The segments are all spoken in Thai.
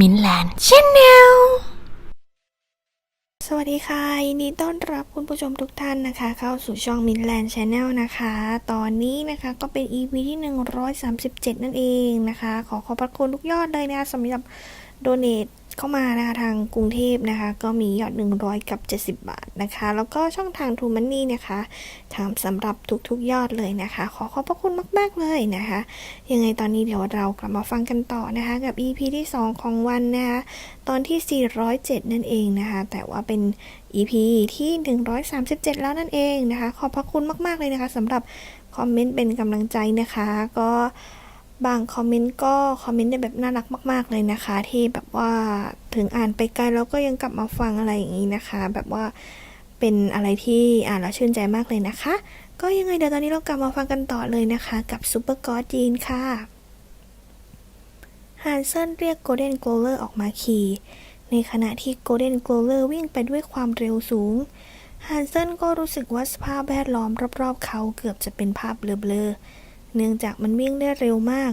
มินแลนด์ชแนลสวัสดีค่ะยินดีต้อนรับคุณผู้ชมทุกท่านนะคะ เข้าสู่ช่องมินแลนด์ชาแนลนะคะ ตอนนี้นะคะก็เป็น EP ที่ 137 นั่นเองนะคะ ขอขอบพระคุณทุกยอดเลยนะคะสำหรับโดเน a t เข้ามานะคะทางกรุงเทพนะคะ ก็มียอด 100 กับ 70 บาทนะคะ แล้วก็ช่องทาง t ูมันนี่นะคะทำสำหรับทุกๆยอดเลยนะคะ ขอขอบพระคุณมาก ๆ เลยนะคะ ยังไงตอนนี้เดี๋ยวเรากลับมาฟังกันต่อนะคะ กับ EP ที่ 2 ของวันนะคะ ตอนที่ 407 นั่นเองนะคะ แต่ว่าเป็น EP ที่ 137 แล้วนั่นเองนะคะ ขอบพระคุณมาก ๆ เลยนะคะสำหรับคอมเมนต์เป็นกำลังใจนะคะ ก็ บางคอมเมนต์ก็คอมเมนต์ได้แบบน่ารักมาก ๆ เลยนะคะ ที่แบบว่าถึงอ่านไปไกลแล้วก็ยังกลับมาฟังอะไรอย่างนี้นะคะ แบบว่าเป็นอะไรที่อ่านแล้วชื่นใจมากเลยนะคะ ก็ยังไงเดี๋ยวตอนนี้เรากลับมาฟังกันต่อเลยนะคะ กับซูเปอร์กอดจีนค่ะฮันเซนเรียกโกลเด้นโกลเลอร์ออกมาขี่ในขณะที่โกลเด้นโกลเลอร์วิ่งไปด้วยความเร็วสูงฮันเซนก็รู้สึกว่าสภาพแวดล้อมรอบๆเขาเกือบจะเป็นภาพเบลอๆ เนื่องจากมันวิ่งได้เร็วมาก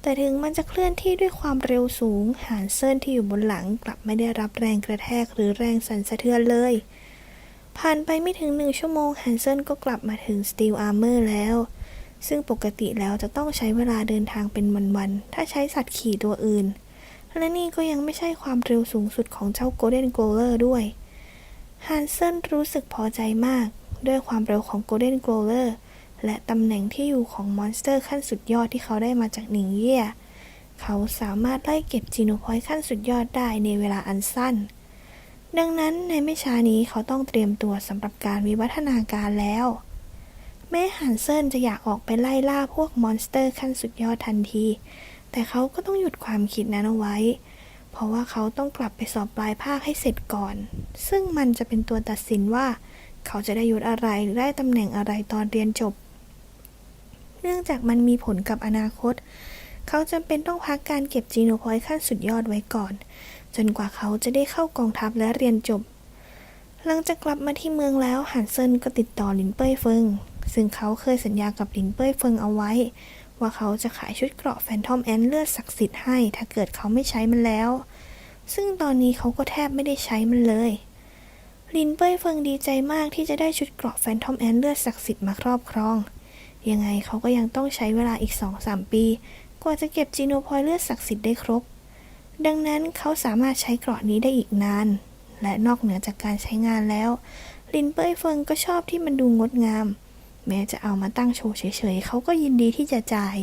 แต่ถึงมันจะเคลื่อนที่ด้วยความเร็วสูงฮันเซินที่อยู่บนหลังกลับไม่ได้รับแรงกระแทกหรือแรงสั่นสะเทือนเลย ผ่านไปไม่ถึงหนึ่งชั่วโมงฮันเซนก็กลับมาถึงสตีลอาร์เมอร์แล้ว ซึ่งปกติแล้วจะต้องใช้เวลาเดินทางเป็นวันๆ ถ้าใช้สัตว์ขี่ตัวอื่น และนี่ก็ยังไม่ใช่ความเร็วสูงสุดของเจ้า Golden g o l e r ด้วยฮันเซนรู้สึกพอใจมาก ด้วยความเร็วของ Golden g o l e r และตำแหน่งที่อยู่ของมอนสเตอร์ขั้นสุดยอดที่เขาได้มาจากหนิงเย่เขาสามารถไล่เก็บจีโนพอยต์ขั้นสุดยอดได้ในเวลาอันสั้น ดังนั้นในไม่ช้านี้เขาต้องเตรียมตัวสำหรับการวิวัฒนาการแล้ว แม้ฮันเซนจะอยากออกไปไล่ล่าพวกมอนสเตอร์ขั้นสุดยอดทันที แต่เขาก็ต้องหยุดความคิดนั้นเอาไว้ เพราะว่าเขาต้องกลับไปสอบปลายภาคให้เสร็จก่อน ซึ่งมันจะเป็นตัวตัดสินว่า เขาจะได้ยศอะไรหรือได้ตำแหน่งอะไรตอนเรียนจบ เนื่องจากมันมีผลกับอนาคต เขาจำเป็นต้องพักการเก็บจีโนพอยต์ขั้นสุดยอดไว้ก่อน จนกว่าเขาจะได้เข้ากองทัพและเรียนจบ หลังจากกลับมาที่เมืองแล้วฮันเซินก็ติดต่อหลินเป้ยเฟิง ซึ่งเขาเคยสัญญากับหลินเป้ยเฟิงเอาไว้ ว่าเขาจะขายชุดเกราะแฟนทอมแอนเลือดศักดิ์สิทธิ์ให้ ถ้าเกิดเขาไม่ใช้มันแล้ว ซึ่งตอนนี้เขาก็แทบไม่ได้ใช้มันเลยลินเป้ยเฟิงดีใจมากที่จะได้ชุดเกราะแฟนทอมแอนเลือดศักดิ์สิทธิ์มาครอบครอง ยังไงเขาก็ยังต้องใช้เวลาอีก 2-3 ปี กว่าจะเก็บจีโนพอยเลือดศักดิ์สิทธิ์ได้ครบ ดังนั้นเขาสามารถใช้เกราะนี้ได้อีกนาน และนอกเหนือจากการใช้งานแล้ว ลินเป้ยเฟิงก็ชอบที่มันดูงดงาม แม้จะเอามาตั้งโชว์เฉยๆเขาก็ยินดีที่จะจ่าย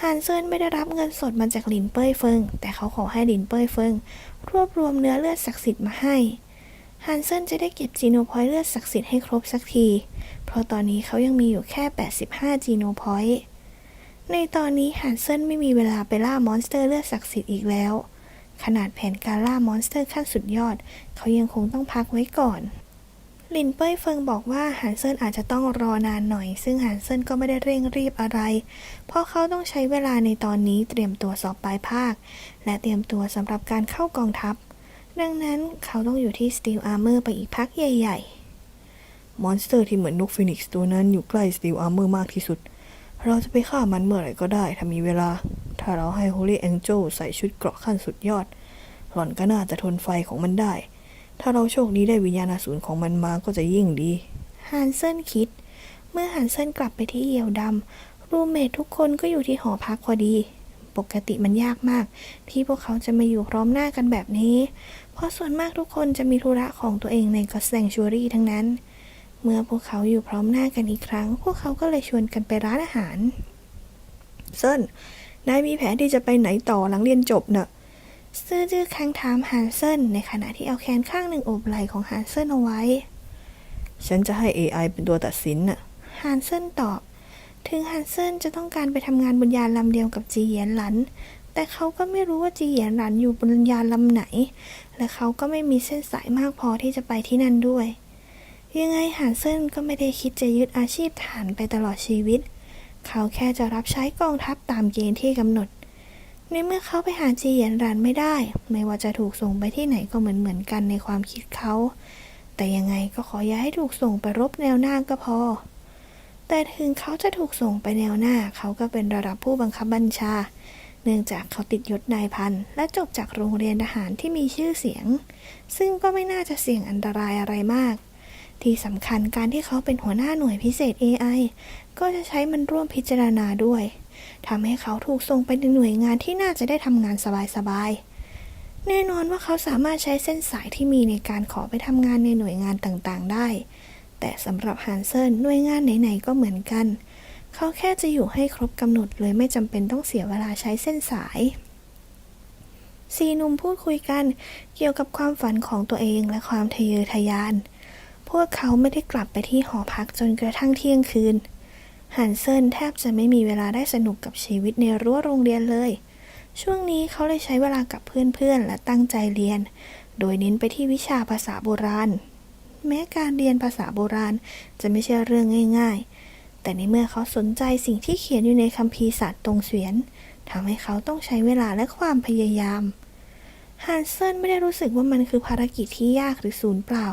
ฮันเซินไม่ได้รับเงินสดมาจากหลินเป้ยเฟิง แต่เขาขอให้หลินเป้ยเฟิง รวบรวมเนื้อเลือดศักดิ์สิทธิ์มาให้ ฮันเซินจะได้เก็บจีโนพอยต์เลือดศักดิ์สิทธิ์ให้ครบสักที เพราะตอนนี้เขายังมีอยู่แค่ 85 จีโนพอยต์ ในตอนนี้ฮันเซินไม่มีเวลาไปล่ามอนสเตอร์เลือดศักดิ์สิทธิ์อีกแล้ว ขนาดแผนการล่ามอนสเตอร์ขั้นสุดยอด เขายังคงต้องพักไว้ก่อน ลินเป้ยเฟิงบอกว่าฮันเซินอาจจะต้องรอนานหน่อย ซึ่งฮันเซินก็ไม่ได้เร่งรีบอะไร เพราะเขาต้องใช้เวลาในตอนนี้เตรียมตัวสอบปลายภาค และเตรียมตัวสำหรับการเข้ากองทัพ ดังนั้นเขาต้องอยู่ที่สตีลอาร์เมอร์ไปอีกพักใหญ่ๆ มอนสเตอร์ที่เหมือนนกฟีนิกซ์ตัวนั้นอยู่ใกล้สตีลอาร์เมอร์มากที่สุด เราจะไปฆ่ามันเมื่อไหร่ก็ได้ ถ้ามีเวลา ถ้าเราให้ Holy Angel ใส่ชุดเกราะขั้นสุดยอด หล่อนก็น่าจะทนไฟของมันได้ ถ้าเราโชคดีได้วิญญาณอสูรของมันมาก็จะยิ่งดี ฮันเซินคิด เมื่อฮันเซินกลับไปที่เหยี่ยวดำรูเมททุกคนก็อยู่ที่หอพักพอดี ปกติมันยากมาก ที่พวกเขาจะมาอยู่พร้อมหน้ากันแบบนี้ เพราะส่วนมากทุกคนจะมีธุระของตัวเองในก็แซงชูรี่ทั้งนั้น เมื่อพวกเขาอยู่พร้อมหน้ากันอีกครั้ง พวกเขาก็เลยชวนกันไปร้านอาหารเซินนายมีแผนที่จะไปไหนต่อหลังเรียนจบเนะ่ะซื่อจื้อคังถามฮันเซนในขณะที่เอาแขนข้างหนึ่งโอบไหล่ของฮันเซนเอาไว้ ฉันจะให้ AI เป็นตัวตัดสินน่ะฮันเซนตอบ ถึงฮันเซนจะต้องการไปทำงานบนยานลำเดียวกับจีเหยียนหลัน แต่เขาก็ไม่รู้ว่าจีเหยียนหลันอยู่บนยานลำไหน และเขาก็ไม่มีเส้นสายมากพอที่จะไปที่นั่นด้วย ยังไงฮันเซนก็ไม่ได้คิดจะยึดอาชีพฐานไปตลอดชีวิต เขาแค่จะรับใช้กองทัพตามเกณฑ์ที่กำหนด ในเมื่อเขาไปหาจีเหยียนหลันไม่ได้ ไม่ว่าจะถูกส่งไปที่ไหนก็เหมือนเหมือนๆกันในความคิดเขา แต่ยังไงก็ขออย่าให้ถูกส่งไปรบแนวหน้าก็พอ แต่ถึงเขาจะถูกส่งไปแนวหน้า เขาก็เป็นระดับผู้บังคับบัญชา เนื่องจากเขาติดยศนายพันและจบจากโรงเรียนทหารที่มีชื่อเสียง ซึ่งก็ไม่น่าจะเสี่ยงอันตรายอะไรมาก ที่สำคัญการที่เขาเป็นหัวหน้าหน่วยพิเศษ AI ก็จะใช้มันร่วมพิจารณาด้วยทำให้เขาถูกส่งไปในหน่วยงานที่น่าจะได้ทำงานสบายๆแน่นอนว่าเขาสามารถใช้เส้นสายที่มีในการขอไปทำงานในหน่วยงานต่างๆ ได้ แต่สำหรับฮันเซนหน่วยงานไหนๆก็เหมือนกัน เขาแค่จะอยู่ให้ครบกำหนดเลยไม่จำเป็นต้องเสียเวลาใช้เส้นสายสี่หนุ่มพูดคุยกันเกี่ยวกับความฝันของตัวเองและความทะเยอทะยาน พวกเขาไม่ได้กลับไปที่หอพักจนกระทั่งเที่ยงคืน ฮันเซนแทบจะไม่มีเวลาได้สนุกกับชีวิตในรั้วโรงเรียนเลย ช่วงนี้เขาเลยใช้เวลากับเพื่อนๆและตั้งใจเรียน โดยเน้นไปที่วิชาภาษาโบราณ แม้การเรียนภาษาโบราณจะไม่ใช่เรื่องง่าย ๆ แต่ในเมื่อเขาสนใจสิ่งที่เขียนอยู่ในคัมภีร์ศาสตร์ตรงเสวียนทำให้เขาต้องใช้เวลาและความพยายามฮันเซนไม่ได้รู้สึกว่ามันคือภารกิจที่ยากหรือศูนย์เปล่า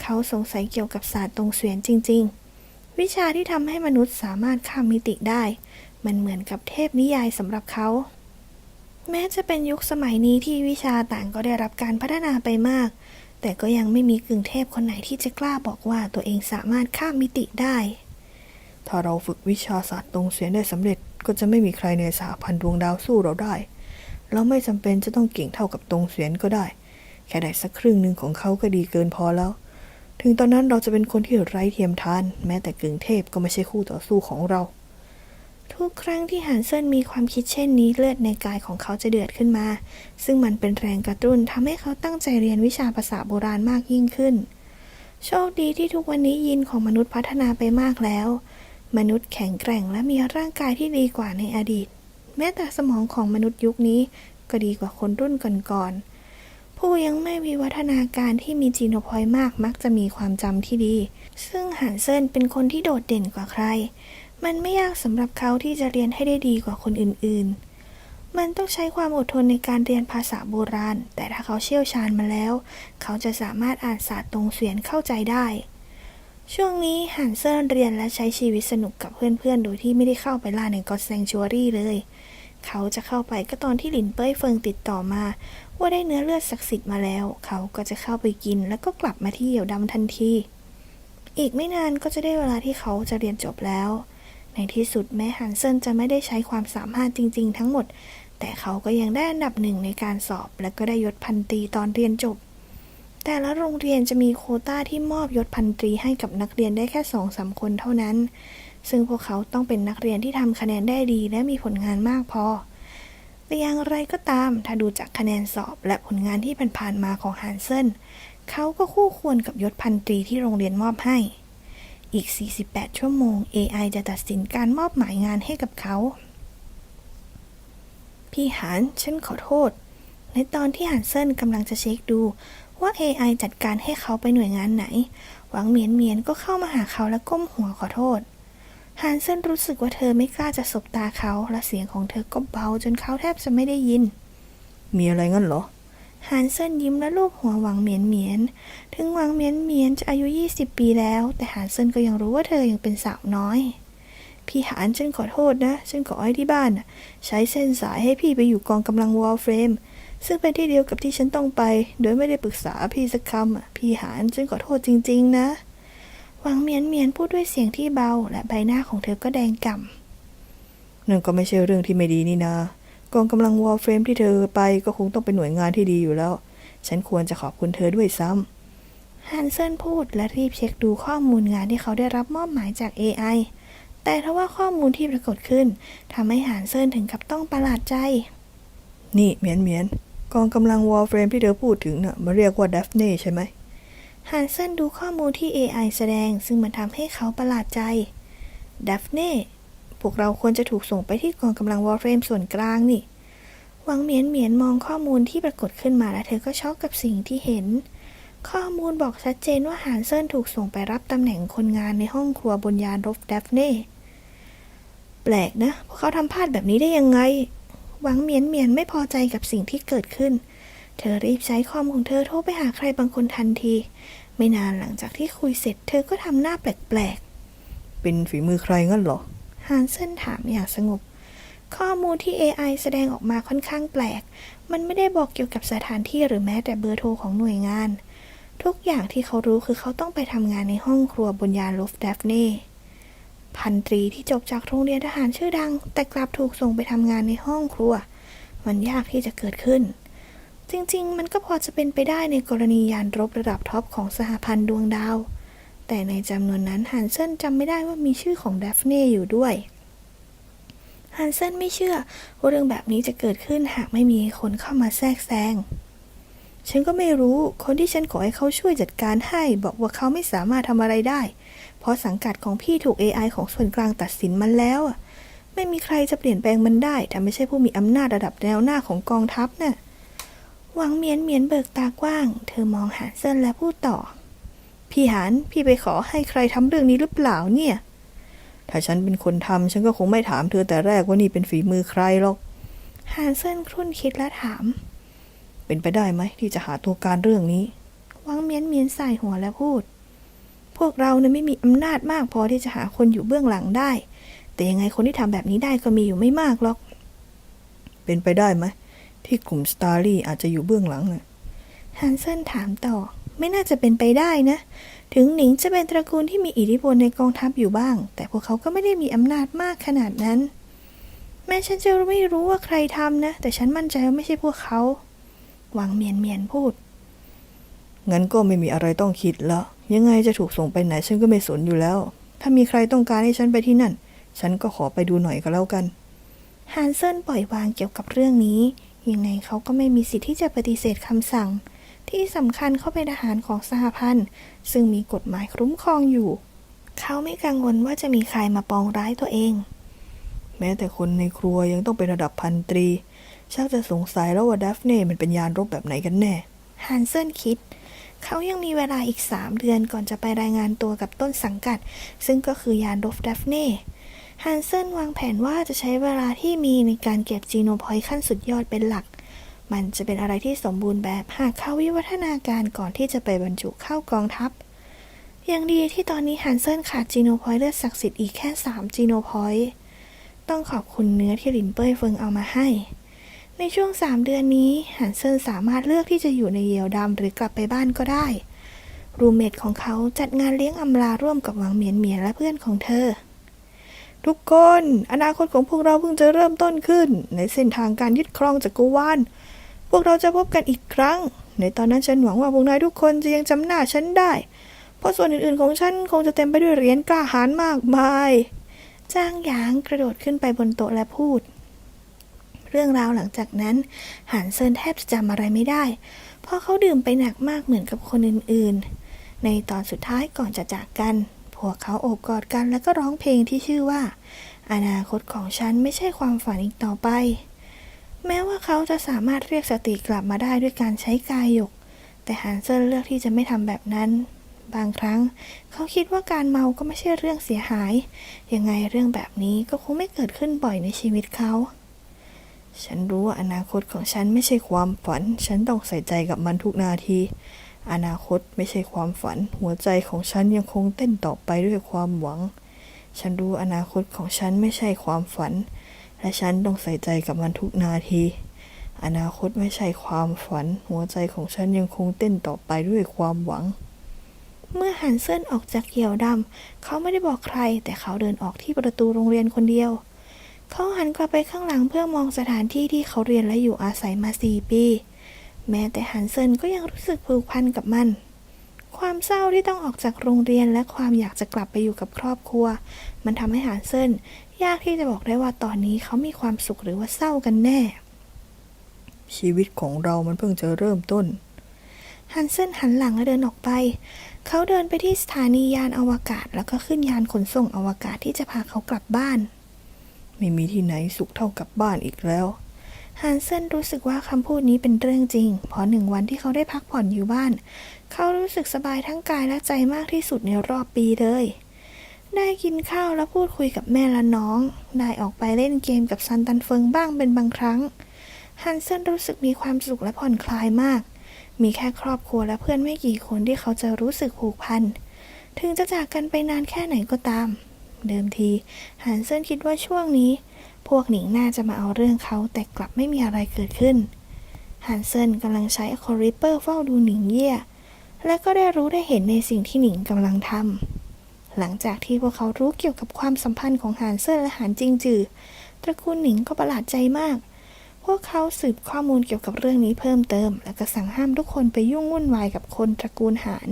เขาสงสัยเกี่ยวกับศาสตร์ตรงเสวียนจริง ๆ วิชาที่ทำให้มนุษย์สามารถข้ามมิติได้ มันเหมือนกับเทพนิยายสำหรับเขา แม้จะเป็นยุคสมัยนี้ที่วิชาต่างก็ได้รับการพัฒนาไปมาก แต่ก็ยังไม่มีกึ่งเทพคนไหนที่จะกล้าบอกว่าตัวเองสามารถข้ามมิติได้ ถ้าเราฝึกวิชาศาสตร์ตรงเสียนได้สำเร็จ ก็จะไม่มีใครในสหพันธ์ดวงดาวสู้เราได้ เราไม่จำเป็นจะต้องเก่งเท่ากับตรงเสียนก็ได้ แค่ได้สักครึ่งหนึ่งของเขาก็ดีเกินพอแล้ว ถึงตอนนั้นเราจะเป็นคนที่ไร้เทียมทาน แม้แต่กึ่งเทพก็ไม่ใช่คู่ต่อสู้ของเรา ทุกครั้งที่ฮันเซินมีความคิดเช่นนี้เลือดในกายของเขาจะเดือดขึ้นมา ซึ่งมันเป็นแรงกระตุ้นทำให้เขาตั้งใจเรียนวิชาภาษาโบราณมากยิ่งขึ้น โชคดีที่ทุกวันนี้ยีนของมนุษย์พัฒนาไปมากแล้ว มนุษย์แข็งแกร่งและมีร่างกายที่ดีกว่าในอดีต แม้แต่สมองของมนุษย์ยุคนี้ก็ดีกว่าคนรุ่นก่อนๆ ผู้ยังไม่มีวัฒนาการที่มีจีโนพอยต์มากมักจะมีความจำที่ดี ซึ่งฮันเซินเป็นคนที่โดดเด่นกว่าใคร มันไม่ยากสำหรับเขาที่จะเรียนให้ได้ดีกว่าคนอื่นๆ มันต้องใช้ความอดทนในการเรียนภาษาโบราณ แต่ถ้าเขาเชี่ยวชาญมาแล้ว เขาจะสามารถอ่านศาสตร์ตรงเสวียนเข้าใจได้ ช่วงนี้ฮันเซินเรียนและใช้ชีวิตสนุกกับเพื่อนๆ โดยที่ไม่ได้เข้าไปล่าในกอดแซงชัวรี่เลย เขาจะเข้าไปก็ตอนที่หลินเป้ยเฟิงติดต่อมา ว่าได้เนื้อเลือดศักดิ์สิทธิ์มาแล้ว เขาก็จะเข้าไปกินแล้วก็กลับมาที่เหยี่ยวดำทันที อีกไม่นานก็จะได้เวลาที่เขาจะเรียนจบแล้ว ในที่สุดแม้ฮันเซนจะไม่ได้ใช้ความสามารถจริง ๆ ทั้งหมด แต่เขาก็ยังได้อันดับหนึ่งในการสอบ และก็ได้ยศพันตรีตอนเรียนจบ แต่ละโรงเรียนจะมีโคต้าที่มอบยศพันตรีให้กับนักเรียนได้แค่สองสามคนเท่านั้น ซึ่งพวกเขาต้องเป็นนักเรียนที่ทำคะแนนได้ดีและมีผลงานมากพอแต่อย่างไรก็ตาม ถ้าดูจากคะแนนสอบและผลงานที่ผ่านๆมาของฮันเซนเขาก็คู่ควรกับยศพันตรีที่โรงเรียนมอบให้ อีก 48 ชั่วโมง AI จะตัดสินการมอบหมายงานให้กับเขา พี่หาน ฉันขอโทษ ในตอนที่ฮันเซินกำลังจะเช็คดูว่า AI จัดการให้เขาไปหน่วยงานไหน หวังเมียนเมียนก็เข้ามาหาเขาและก้มหัวขอโทษฮันเซนรู้สึกว่าเธอไม่กล้าจะสบตาเขา และเสียงของเธอก็เบาจนเขาแทบจะไม่ได้ยิน มีอะไรงั้นเหรอ ฮันเซนยิ้มและลูบหัวหวังเหมียนเหมียน ถึงหวังเหมียนเหมียนจะอายุ 20 ปีแล้ว แต่ฮันเซนก็ยังรู้ว่าเธอยังเป็นสาวน้อย พี่หานฉันขอโทษนะ ฉันขอให้ที่บ้านน่ะใช้เส้นสายให้พี่ไปอยู่กองกำลังวอลเฟรม ซึ่งเป็นที่เดียวกับที่ฉันต้องไป โดยไม่ได้ปรึกษาพี่สักคำพี่หานฉันขอโทษจริง ๆ นะ หวังเหมียนเหมียนพูดด้วยเสียงที่เบา และใบหน้าของเธอก็แดงก่ำนั่นก็ไม่ใช่เรื่องที่ไม่ดีนี่นา กองกำลังวอลเฟรมที่เธอไปก็คงต้องเป็นหน่วยงานที่ดีอยู่แล้ว ฉันควรจะขอบคุณเธอด้วยซ้ำฮันเซนพูดและรีบเช็คดูข้อมูลงานที่เขาได้รับมอบหมายจาก AI แต่ทว่าข้อมูลที่ปรากฏขึ้นทำให้ฮันเซนถึงกับต้องประหลาดใจ นี่เหมียนเหมียนกองกำลังวอลเฟรมที่เธอพูดถึงน่ะมาเรียกว่าดัฟเน่ใช่ไหมฮันเซนดูข้อมูลที่ AI แสดงซึ่งมันทำให้เขาประหลาดใจดัฟเน่ พวกเราควรจะถูกส่งไปที่กองกำลังวอลเฟรมส่วนกลางนี่ หวังเหมียนเหมียนมองข้อมูลที่ปรากฏขึ้นมาและเธอก็ช็อกกับสิ่งที่เห็น ข้อมูลบอกชัดเจนว่าฮันเซินถูกส่งไปรับตำแหน่งคนงานในห้องครัวบนยานรบดัฟเน่แปลกนะพวกเขาทำพลาดแบบนี้ได้ยังไง หวังเหมียนเหมียนไม่พอใจกับสิ่งที่เกิดขึ้น เธอรีบใช้คอมของเธอโทรไปหาใครบางคนทันที ไม่นานหลังจากที่คุยเสร็จ เธอก็ทำหน้าแปลกเป็นฝีมือใครงั้นเหรอ ฮันเซนถามอย่างสงบ ข้อมูลที่ AI แสดงออกมาค่อนข้างแปลก มันไม่ได้บอกเกี่ยวกับสถานที่หรือแม้แต่เบอร์โทรของหน่วยงาน ทุกอย่างที่เขารู้คือเขาต้องไปทำงานในห้องครัวบนยานลฟดัฟเน่พันตรีที่จบจากโรงเรียนทหารชื่อดัง แต่กลับถูกส่งไปทำงานในห้องครัว มันยากที่จะเกิดขึ้น จริงๆ มันก็พอจะเป็นไปได้ในกรณียานรบระดับท็อปของสหพันธ์ดวงดาว แต่ในจำนวนนั้นฮันเซนจำไม่ได้ว่ามีชื่อของดัฟเน่อยู่ด้วยฮันเซนไม่เชื่อว่าเรื่องแบบนี้จะเกิดขึ้นหากไม่มีคนเข้ามาแทรกแซง ฉันก็ไม่รู้ คนที่ฉันขอให้เขาช่วยจัดการให้บอกว่าเขาไม่สามารถทำอะไรได้ เพราะสังกัดของพี่ถูก AI ของส่วนกลางตัดสินมันแล้วไม่มีใครจะเปลี่ยนแปลงมันได้ถ้าไม่ใช่ผู้มีอำนาจระดับแนวหน้าของกองทัพน่ะ หวังเมียนเมียนเบิกตากว้าง เธอมองหาเซินและพูดต่อ พี่หานพี่ไปขอให้ใครทำเรื่องนี้หรือเปล่าเนี่ย ถ้าฉันเป็นคนทำฉันก็คงไม่ถามเธอแต่แรกว่านี่เป็นฝีมือใครหรอกฮานเซินครุ่นคิดและถาม เป็นไปได้ไหมที่จะหาตัวการเรื่องนี้ วังเมียนเมียนใส่หัวและพูด พวกเราเนี่ยไม่มีอำนาจมากพอที่จะหาคนอยู่เบื้องหลังได้ แต่ยังไงคนที่ทำแบบนี้ได้ก็มีอยู่ไม่มากหรอก เป็นไปได้ไหมที่กลุ่มสตาร์ลี่อาจจะอยู่เบื้องหลังน่ะฮันเซนถามต่อ ไม่น่าจะเป็นไปได้นะ ถึงหนิงจะเป็นตระกูลที่มีอิทธิพลในกองทัพอยู่บ้าง แต่พวกเขาก็ไม่ได้มีอำนาจมากขนาดนั้น แม้ฉันจะไม่รู้ว่าใครทำนะ แต่ฉันมั่นใจว่าไม่ใช่พวกเขา หวังเมียนเมียนพูด งั้นก็ไม่มีอะไรต้องคิดแล้ว ยังไงจะถูกส่งไปไหนฉันก็ไม่สนอยู่แล้ว ถ้ามีใครต้องการให้ฉันไปที่นั่น ฉันก็ขอไปดูหน่อยก็แล้วกันฮันเซนปล่อยวางเกี่ยวกับเรื่องนี้ ยังไงเขาก็ไม่มีสิทธิ์ที่จะปฏิเสธคำสั่ง ที่สำคัญเขาเป็นทหารของสหพันธ์ ซึ่งมีกฎหมายคุ้มครองอยู่ เขาไม่กังวลว่าจะมีใครมาปองร้ายตัวเอง แม้แต่คนในครัวยังต้องเป็นระดับพันตรี ชักจะสงสัยแล้วว่าดัฟเน่มันเป็นยานรบแบบไหนกันแน่ฮันเซนคิด เขายังมีเวลาอีกสามเดือนก่อนจะไปรายงานตัวกับต้นสังกัด ซึ่งก็คือยานรบดัฟเน่ฮันเซนวางแผนว่าจะใช้เวลาที่มีในการเก็บจีโนพอยต์ขั้นสุดยอดเป็นหลัก มันจะเป็นอะไรที่สมบูรณ์แบบหากเขาวิวัฒนาการก่อนที่จะไปบรรจุเข้ากองทัพ ยังดีที่ตอนนี้ฮันเซนขาดจีโนพอยต์เลือดศักดิ์สิทธิ์อีกแค่สามจีโนพอยต์ ต้องขอบคุณเนื้อที่หลินเป้ยเฟิงเอามาให้ ในช่วง 3 เดือนนี้ฮันเซนสามารถเลือกที่จะอยู่ในเยี่ยวดำหรือกลับไปบ้านก็ได้ รูเมทของเขาจัดงานเลี้ยงอำลาร่วมกับหวังเหมียนเหมียนและเพื่อนของเธอทุกคน อนาคตของพวกเราเพิ่งจะเริ่มต้นขึ้น ในเส้นทางการยึดครองจักรวาล พวกเราจะพบกันอีกครั้ง ในตอนนั้นฉันหวังว่าพวกนายทุกคนจะยังจำหน้าฉันได้ เพราะส่วนอื่นๆของฉันคงจะเต็มไปด้วยเหรียญกล้าหาญมากมาย จ้างหยางกระโดดขึ้นไปบนโต๊ะและพูด เรื่องราวหลังจากนั้นหานเซินแทบจะจำอะไรไม่ได้ เพราะเขาดื่มไปหนักมากเหมือนกับคนอื่นๆ ในตอนสุดท้ายก่อนจะจากกัน พวกเขาโอบกอดกันแล้วก็ร้องเพลงที่ชื่อว่า อนาคตของฉันไม่ใช่ความฝันอีกต่อไป แม้ว่าเขาจะสามารถเรียกสติกลับมาได้ด้วยการใช้กายหยก แต่ฮันเซนเลือกที่จะไม่ทำแบบนั้น บางครั้ง เขาคิดว่าการเมาก็ไม่ใช่เรื่องเสียหาย ยังไงเรื่องแบบนี้ก็คงไม่เกิดขึ้นบ่อยในชีวิตเขา ฉันรู้ว่าอนาคตของฉันไม่ใช่ความฝัน ฉันต้องใส่ใจกับมันทุกนาที อนาคตไม่ใช่ความฝัน หัวใจของฉันยังคงเต้นต่อไปด้วยความหวัง ฉันรู้อนาคตของฉันไม่ใช่ความฝัน และฉันต้องใส่ใจกับมันทุกนาที อนาคตไม่ใช่ความฝัน หัวใจของฉันยังคงเต้นต่อไปด้วยความหวัง เมื่อหันเซินออกจากเหี่ยวดำ เขาไม่ได้บอกใคร แต่เขาเดินออกที่ประตูโรงเรียนคนเดียว เขาหันกลับไปข้างหลังเพื่อมองสถานที่ที่เขาเรียนและอยู่อาศัยมาสี่ปี แม้แต่หันเซินก็ยังรู้สึกผูกพันกับมัน ความเศร้าที่ต้องออกจากโรงเรียนและความอยากจะกลับไปอยู่กับครอบครัว มันทำให้หันเซินยากที่จะบอกได้ว่าตอนนี้เขามีความสุขหรือว่าเศร้ากันแน่ ชีวิตของเรามันเพิ่งจะเริ่มต้น ฮันเซนหันหลังและเดินออกไป เขาเดินไปที่สถานียานอวกาศ แล้วก็ขึ้นยานขนส่งอวกาศที่จะพาเขากลับบ้าน ไม่มีที่ไหนสุขเท่ากับบ้านอีกแล้ว ฮันเซนรู้สึกว่าคำพูดนี้เป็นเรื่องจริง เพราะหนึ่งวันที่เขาได้พักผ่อนอยู่บ้าน เขารู้สึกสบายทั้งกายและใจมากที่สุดในรอบปีเลย ได้กินข้าวและพูดคุยกับแม่และน้อง ได้ออกไปเล่นเกมกับซันตันเฟิงบ้างเป็นบางครั้ง ฮันเซนรู้สึกมีความสุขและผ่อนคลายมาก มีแค่ครอบครัวและเพื่อนไม่กี่คนที่เขาจะรู้สึกผูกพัน ถึงจะจากกันไปนานแค่ไหนก็ตาม เดิมทีฮันเซนคิดว่าช่วงนี้ พวกหนิงน่าจะมาเอาเรื่องเขาแต่กลับไม่มีอะไรเกิดขึ้น ฮันเซนกำลังใช้คอริเปอร์เฝ้าดูหนิงเย่และก็ได้รู้ได้เห็นในสิ่งที่หนิงกำลังทำ หลังจากที่พวกเขารู้เกี่ยวกับความสัมพันธ์ของหานเซินและหานจิงจือ ตระกูลหนิงก็ประหลาดใจมาก พวกเขาสืบข้อมูลเกี่ยวกับเรื่องนี้เพิ่มเติม และก็สั่งห้ามทุกคนไปยุ่งวุ่นวายกับคนตระกูลหาน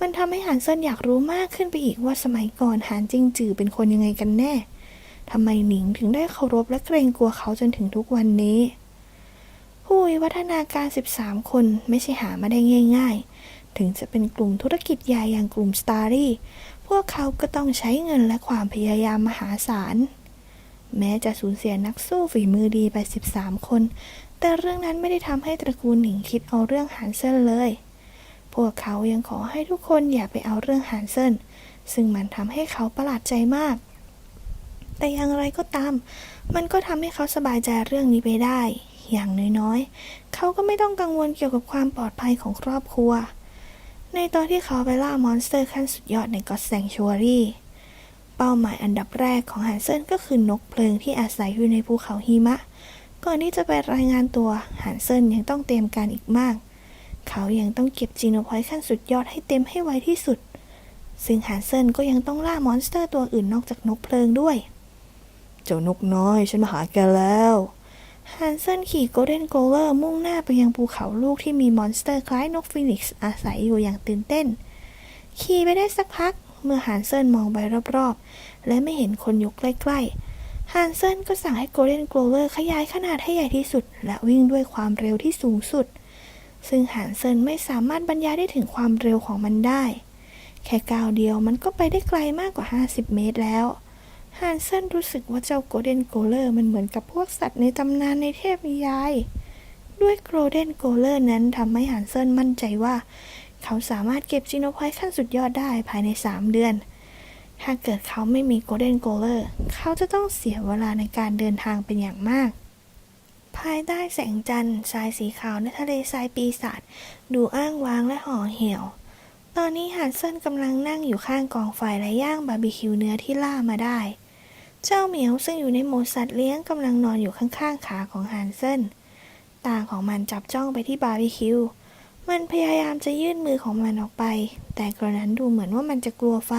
มันทำให้หานเซินอยากรู้มากขึ้นไปอีกว่าสมัยก่อนหานจิงจือเป็นคนยังไงกันแน่ ทำไมหนิงถึงได้เคารพและเกรงกลัวเขาจนถึงทุกวันนี้ ผู้วิวัฒนาการ 13 คนไม่ใช่หามาได้ง่าย ๆ ถึงจะเป็นกลุ่มธุรกิจใหญ่อย่างกลุ่มสตาร์รี่พวกเขาก็ต้องใช้เงินและความพยายามมหาศาล แม้จะสูญเสียนักสู้ฝีมือดีไป 13 คน แต่เรื่องนั้นไม่ได้ทำให้ตระกูลหนิงคิดเอาเรื่องหานเซินเลย พวกเขายังขอให้ทุกคนอย่าไปเอาเรื่องหานเซินซึ่งมันทำให้เขาประหลาดใจมาก แต่อย่างไรก็ตาม มันก็ทำให้เขาสบายใจเรื่องนี้ไปได้ อย่างน้อยๆ เขาก็ไม่ต้องกังวลเกี่ยวกับความปลอดภัยของครอบครัว ในตอนที่เขาไปล่ามอนสเตอร์ขั้นสุดยอดในกอตแซงชัวรี่ เป้าหมายอันดับแรกของฮันเซนก็คือนกเพลิงที่อาศัยอยู่ในภูเขาหิมะ ก่อนที่จะไปรายงานตัวฮันเซนยังต้องเตรียมการอีกมาก เขายังต้องเก็บจีโนพอยต์ขั้นสุดยอดให้เต็มให้ไวที่สุดซึ่งฮันเซนก็ยังต้องล่ามอนสเตอร์ตัวอื่นนอกจากนกเพลิงด้วย เจ้านกน้อยฉันมาหาแกแล้วฮันเซนขี่โกลเด้นโกลเลอร์มุ่งหน้าไปยังภูเขาลูกที่มีมอนสเตอร์คล้ายนกฟีนิกซ์อาศัยอยู่อย่างตื่นเต้น ขี่ไปได้สักพัก เมื่อฮันเซนมองไปรอบๆ และไม่เห็นคนอยู่ใกล้ๆฮันเซนก็สั่งให้โกลเด้นโกลเลอร์ขยายขนาดให้ใหญ่ที่สุด และวิ่งด้วยความเร็วที่สูงสุด ซึ่งฮันเซนไม่สามารถบรรยายได้ถึงความเร็วของมันได้ แค่ก้าวเดียวมันก็ไปได้ไกลมากกว่า 50 เมตรแล้ว ฮันเซนรู้สึกว่าเจ้าโกลเด้นโกลเลอร์มันเหมือนกับพวกสัตว์ในตำนานในเทพนิยาย ด้วยโกลเด้นโกลเลอร์นั้นทำให้ฮันเซนมั่นใจว่า เขาสามารถเก็บจีโนพอยต์ขั้นสุดยอดได้ภายใน 3 เดือน ถ้าเกิดเขาไม่มีโกลเด้นโกลเลอร์เขาจะต้องเสียเวลาในการเดินทางเป็นอย่างมากภายใต้แสงจันทร์ทรายสีขาวในทะเลทรายปีศาจดูอ้างว้างและห่อเหี่ยว ตอนนี้ฮันเซนกำลังนั่งอยู่ข้างกองไฟและย่างบาร์บีคิวเนื้อที่ล่ามาได้ เจ้าเหมียวซึ่งอยู่ในโหมดสัตว์เลี้ยงกำลังนอนอยู่ข้างๆขาของฮันเซนตาของมันจับจ้องไปที่บาร์บีคิว มันพยายามจะยื่นมือของมันออกไป แต่กระนั้นดูเหมือนว่ามันจะกลัวไฟ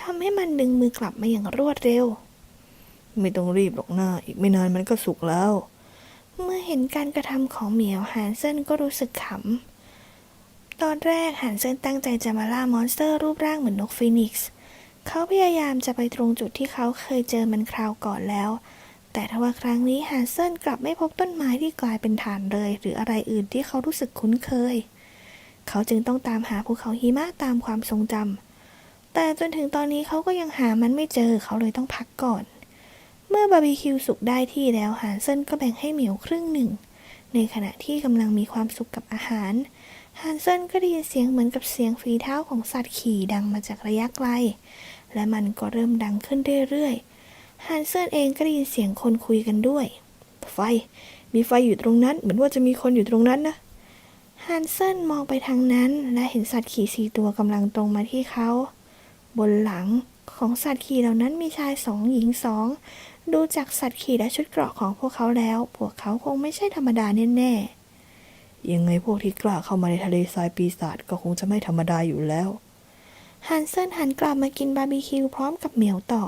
ทำให้มันดึงมือกลับมาอย่างรวดเร็ว ไม่ต้องรีบหรอกหน้า อีกไม่นานมันก็สุกแล้ว เมื่อเห็นการกระทำของเหมียวฮันเซนก็รู้สึกขำตอนแรกฮันเซนตั้งใจจะมาล่ามอนสเตอร์รูปร่างเหมือนนกฟีนิกซ์ เขาพยายามจะไปตรงจุดที่เขาเคยเจอมันคราวก่อนแล้ว แต่ทว่าครั้งนี้ฮันเซนกลับไม่พบต้นไม้ที่กลายเป็นฐานเลย หรืออะไรอื่นที่เขารู้สึกคุ้นเคย เขาจึงต้องตามหาภูเขาหิมะตามความทรงจำแต่จนถึงตอนนี้เขาก็ยังหามันไม่เจอเขาเลยต้องพักก่อน เมื่อบาร์บีคิวสุกได้ที่แล้วฮันเซนก็แบ่งให้เหมียวครึ่งหนึ่ง ในขณะที่กำลังมีความสุขกับอาหารฮันเซนก็ได้ยินเสียงเหมือนกับเสียงฝีเท้าของสัตว์ขี่ดังมาจากระยะไกล และมันก็เริ่มดังขึ้นเรื่อยๆ ฮันเซนเองก็ได้ยินเสียงคนคุยกันด้วย ไฟ มีไฟอยู่ตรงนั้น เหมือนว่าจะมีคนอยู่ตรงนั้นนะ ฮันเซนมองไปทางนั้นและเห็นสัตว์ขี่สี่ตัวกำลังตรงมาที่เขา บนหลังของสัตว์ขี่เหล่านั้นมีชายสองหญิงสอง ดูจากสัตว์ขี่และชุดเกราะของพวกเขาแล้ว พวกเขาคงไม่ใช่ธรรมดาแน่ๆ ยังไงพวกที่กล้าเข้ามาในทะเลทรายปีศาจก็คงจะไม่ธรรมดาอยู่แล้ว ฮันเซนหันกลับมากินบาร์บีคิวพร้อมกับเหมียวต่อ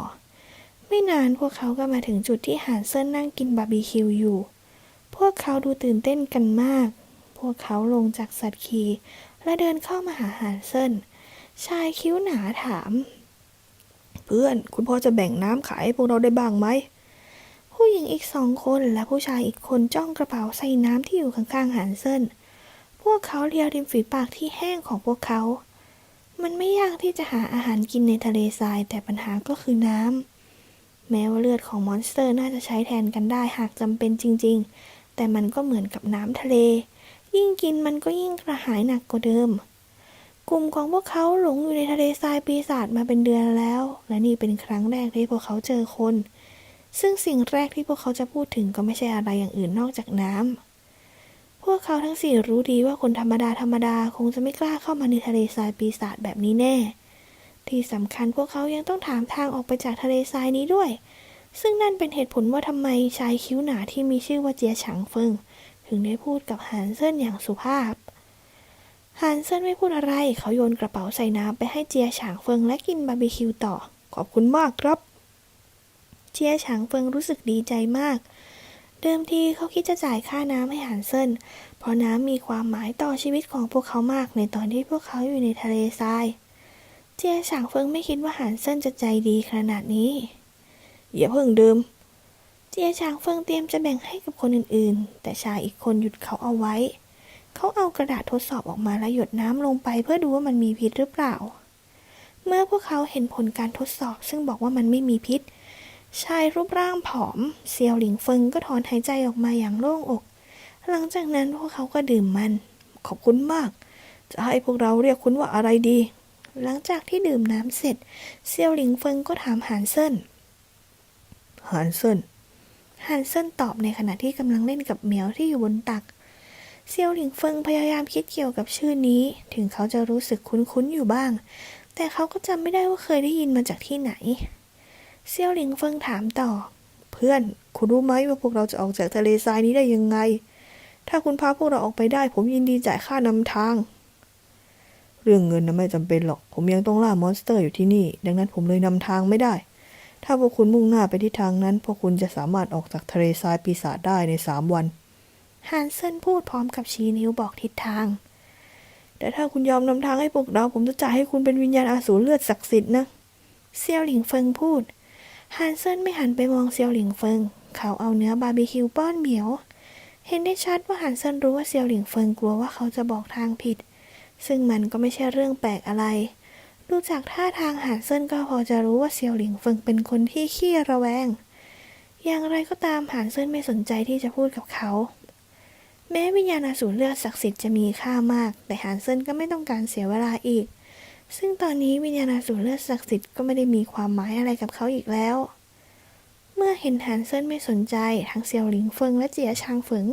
ไม่นานพวกเขาก็มาถึงจุดที่ฮันเซนนั่งกินบาร์บีคิวอยู่ พวกเขาดูตื่นเต้นกันมาก พวกเขาลงจากสัตว์ขี่และเดินเข้ามาหาฮันเซนชายคิ้วหนาถาม เพื่อนคุณพ่อจะแบ่งน้ำขายให้พวกเราได้บ้างไหม ผู้หญิงอีกสองคนและผู้ชายอีกคนจ้องกระเป๋าใส่น้ำที่อยู่ข้างๆฮันเซนพวกเขาเลียริมฝีปากที่แห้งของพวกเขา มันไม่ยากที่จะหาอาหารกินในทะเลทราย แต่ปัญหาก็คือน้ำ แม้ว่าเลือดของมอนสเตอร์น่าจะใช้แทนกันได้หากจำเป็นจริง ๆ แต่มันก็เหมือนกับน้ำทะเล ยิ่งกินมันก็ยิ่งกระหายหนักกว่าเดิม กลุ่มของพวกเขาหลงอยู่ในทะเลทรายปีศาจมาเป็นเดือนแล้ว และนี่เป็นครั้งแรกที่พวกเขาเจอคน ซึ่งสิ่งแรกที่พวกเขาจะพูดถึงก็ไม่ใช่อะไรอย่างอื่นนอกจากน้ำ พวกเขาทั้งสี่รู้ดีว่าคนธรรมดาธรรมดาคงจะไม่กล้าเข้ามาในทะเลทรายปีศาจแบบนี้แน่ ที่สำคัญพวกเขายังต้องถามทางออกไปจากทะเลทรายนี้ด้วย ซึ่งนั่นเป็นเหตุผลว่าทำไมชายคิ้วหนาที่มีชื่อว่าเจียฉางเฟิง ถึงได้พูดกับหานเซินอย่างสุภาพหานเซินไม่พูดอะไร เขาโยนกระเป๋าใส่น้ำไปให้เจียฉางเฟิงและกินบาร์บีคิวต่อ ขอบคุณมากครับ เจียฉางเฟิงรู้สึกดีใจมาก เดิมทีเขาคิดจะจ่ายค่าน้ำให้หานเซินเพราะน้ำมีความหมายต่อชีวิตของพวกเขามากในตอนที่พวกเขาอยู่ในทะเลทราย เจียฉางเฟิงไม่คิดว่าหานเซินจะใจดีขนาดนี้อย่าเพิ่งดื่มเจียฉางเฟิงเตรียมจะแบ่งให้กับคนอื่นๆ แต่ชายอีกคนหยุดเขาเอาไว้ เขาเอากระดาษทดสอบออกมาและหยดน้ำลงไปเพื่อดูว่ามันมีพิษหรือเปล่า เมื่อพวกเขาเห็นผลการทดสอบซึ่งบอกว่ามันไม่มีพิษ ชายรูปร่างผอม เซียวหลิงเฟิงก็ถอนหายใจออกมาอย่างโล่งอก หลังจากนั้นพวกเขาก็ดื่มมัน ขอบคุณมาก จะให้พวกเราเรียกคุณว่าอะไรดี หลังจากที่ดื่มน้ำเสร็จ เซียวหลิงเฟิงก็ถามหานเซินหานเซินฮันเซินตอบในขณะที่กำลังเล่นกับเหมียวที่อยู่บนตัก เซียวหลิงเฟิงพยายามคิดเกี่ยวกับชื่อนี้ ถึงเขาจะรู้สึกคุ้นๆอยู่บ้าง แต่เขาก็จำไม่ได้ว่าเคยได้ยินมาจากที่ไหน เซียวหลิงเฟิงถามต่อ เพื่อน คุณรู้ไหมว่าพวกเราจะออกจากทะเลทรายนี้ได้ยังไง ถ้าคุณพาพวกเราออกไปได้ ผมยินดีจ่ายค่านำทาง เรื่องเงินนะไม่จำเป็นหรอก ผมยังต้องล่ามอนสเตอร์อยู่ที่นี่ ดังนั้นผมเลยนำทางไม่ได้ ถ้าพวกคุณมุ่งหน้าไปที่ทางนั้น พวกคุณจะสามารถออกจากทะเลทรายปีศาจได้ในสามวันฮันเซินพูดพร้อมกับชี้นิ้วบอกทิศทาง แต่ถ้าคุณยอมนำทางให้พวกเรา ผมจะจ่ายให้คุณเป็นวิญญาณอาสูรเลือดศักดิ์สิทธิ์นะ เซียวหลิงเฟิงพูด ฮันเซินไม่หันไปมองเซียวหลิงเฟิง เขาเอาเนื้อบาร์บีคิวป้อนเหมียว เห็นได้ชัดว่าฮันเซินรู้ว่าเซียวหลิงเฟิงกลัวว่าเขาจะบอกทางผิด ซึ่งมันก็ไม่ใช่เรื่องแปลกอะไร ดูจากท่าทางฮันเซินก็พอจะรู้ว่าเซียวหลิงเฟิงเป็นคนที่ขี้ระแวง อย่างไรก็ตามฮันเซินไม่สนใจที่จะพูดกับเขา แม้วิญญาณอสูรเลือดศักดิ์สิทธิ์จะมีค่ามาก แต่ฮันเซินก็ไม่ต้องการเสียเวลาอีก ซึ่งตอนนี้วิญญาณสูรเลือดศักดิ์สิทธิ์ก็ไม่ได้มีความหมายอะไรกับเขาอีกแล้ว เมื่อเห็นฮันเซินไม่สนใจทั้งเซียวหลิงเฟิงและเจียชางเฟิง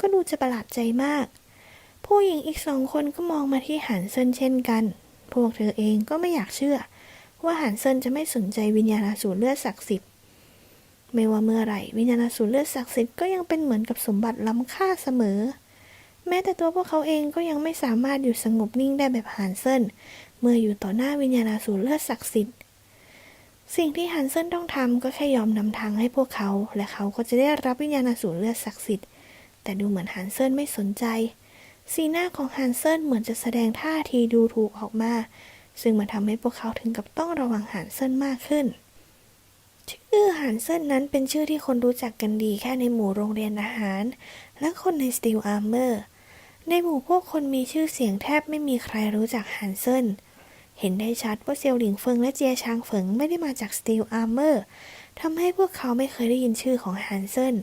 ก็ดูจะประหลาดใจมาก ผู้หญิงอีกสองคนก็มองมาที่ฮันเซินเช่นกัน พวกเธอเองก็ไม่อยากเชื่อ ว่าฮันเซินจะไม่สนใจวิญญาณสูรเลือดศักดิ์สิทธิ์ไม่ว่าเมื่อไหร่วิญญาณสูรเลือดศักดิ์สิทธิ์ก็ยังเป็นเหมือนกับสมบัติล้ำค่าเสมอ แม้แต่ตัวพวกเขาเองก็ยังไม่สามารถอยู่สงบนิ่งได้แบบฮันเซิน เมื่ออยู่ต่อหน้าวิญญาณสูรเลือดศักดิ์สิทธิ์ สิ่งที่ฮันเซินต้องทำก็แค่ยอมนำทางให้พวกเขา และเขาก็จะได้รับวิญญาณสูรเลือดศักดิ์สิทธิ์ แต่ดูเหมือนฮันเซินไม่สนใจ สีหน้าของฮันเซินเหมือนจะแสดงท่าทีดูถูกออกมา ซึ่งมันทำให้พวกเขาถึงกับต้องระวังฮันเซินมากขึ้น ชื่อฮันเซินนั้นเป็นชื่อที่คนรู้จักกันดีแค่ในหมู่โรงเรียนอาหาร และคนใน Steel Armor ในหมู่พวกคนมีชื่อเสียงแทบไม่มีใครรู้จักฮันเซิน เห็นได้ชัดว่าเซียวหลิงเฟิงและเจียชางเฟิงไม่ได้มาจาก Steel Armor ทำให้พวกเขาไม่เคยได้ยินชื่อของฮันเซิน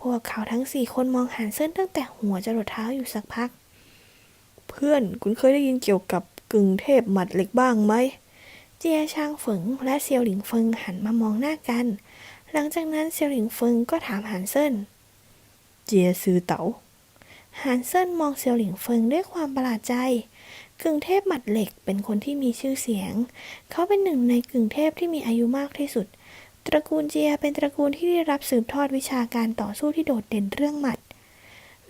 พวกเขาทั้งสี่คนมองฮันเซินตั้งแต่หัวจรดเท้าอยู่สักพัก เพื่อนคุณเคยได้ยินเกี่ยวกับกึ่งเทพหมัดเหล็กบ้างไหม เจียชางเฟิงและเซียวหลิงเฟิงหันมามองหน้ากัน หลังจากนั้นเซียวหลิงเฟิงก็ถามฮันเซินเจียซือเต๋าฮันเซินมองเซียวหลิงเฟิงด้วยความประหลาดใจ กึ่งเทพหมัดเหล็กเป็นคนที่มีชื่อเสียง เขาเป็นหนึ่งในกึ่งเทพที่มีอายุมากที่สุด ตระกูลเจียเป็นตระกูลที่ได้รับสืบทอดวิชาการต่อสู้ที่โดดเด่นเรื่องหมัด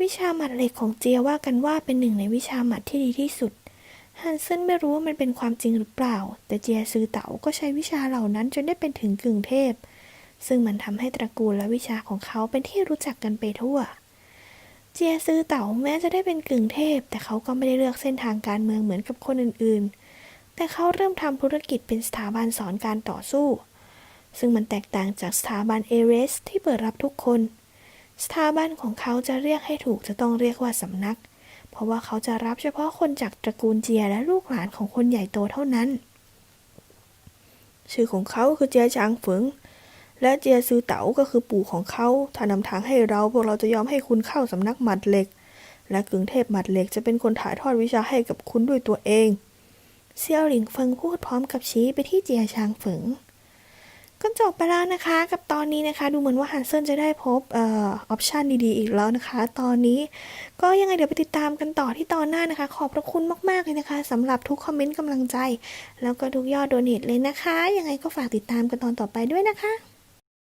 วิชาหมัดเหล็กของเจียว่ากันว่าเป็นหนึ่งในวิชาหมัดที่ดีที่สุด ฮันเซนไม่รู้ว่ามันเป็นความจริงหรือเปล่า แต่เจียซือเต๋าก็ใช้วิชาเหล่านั้นจนได้เป็นถึงกึ่งเทพ ซึ่งมันทำให้ตระกูลและวิชาของเขาเป็นที่รู้จักกันไปทั่ว เจียซือเต๋าแม้จะได้เป็นกึ่งเทพ แต่เขาก็ไม่ได้เลือกเส้นทางการเมืองเหมือนกับคนอื่นๆ แต่เขาเริ่มทำธุรกิจเป็นสถาบันสอนการต่อสู้ ซึ่งมันแตกต่างจากสถาบันเอเรสที่เปิดรับทุกคน สถาบันของเขาจะเรียกให้ถูกจะต้องเรียกว่าสำนัก เพราะว่าเขาจะรับเฉพาะคนจากตระกูลเจียและลูกหลานของคนใหญ่โตเท่านั้น ชื่อของเขาคือเจียจางเฟิง และเจียซือเต๋าก็คือปู่ของเขา ถ้านำทางให้เราพวกเราจะยอมให้คุณเข้าสำนักหมัดเหล็ก และกึ่งเทพหมัดเหล็กจะเป็นคนถ่ายทอดวิชาให้กับคุณด้วยตัวเอง เซียวหลิงเฟิงพูดพร้อมกับชี้ไปที่เจียชางเฟิงก็จบไปแล้วนะคะ กับตอนนี้นะคะ ดูเหมือนว่าฮันเซินจะได้พบเอ่อออปชันดีๆ อีกแล้วนะคะ ตอนนี้ก็ยังไงเดี๋ยวไปติดตามกันต่อที่ตอนหน้านะคะ ขอบพระคุณมากๆเลยนะคะสำหรับทุกคอมเมนต์กำลังใจ แล้วก็ทุกยอดโดเนทเลยนะคะ ยังไงก็ฝากติดตามกันตอนต่อไปด้วยนะคะ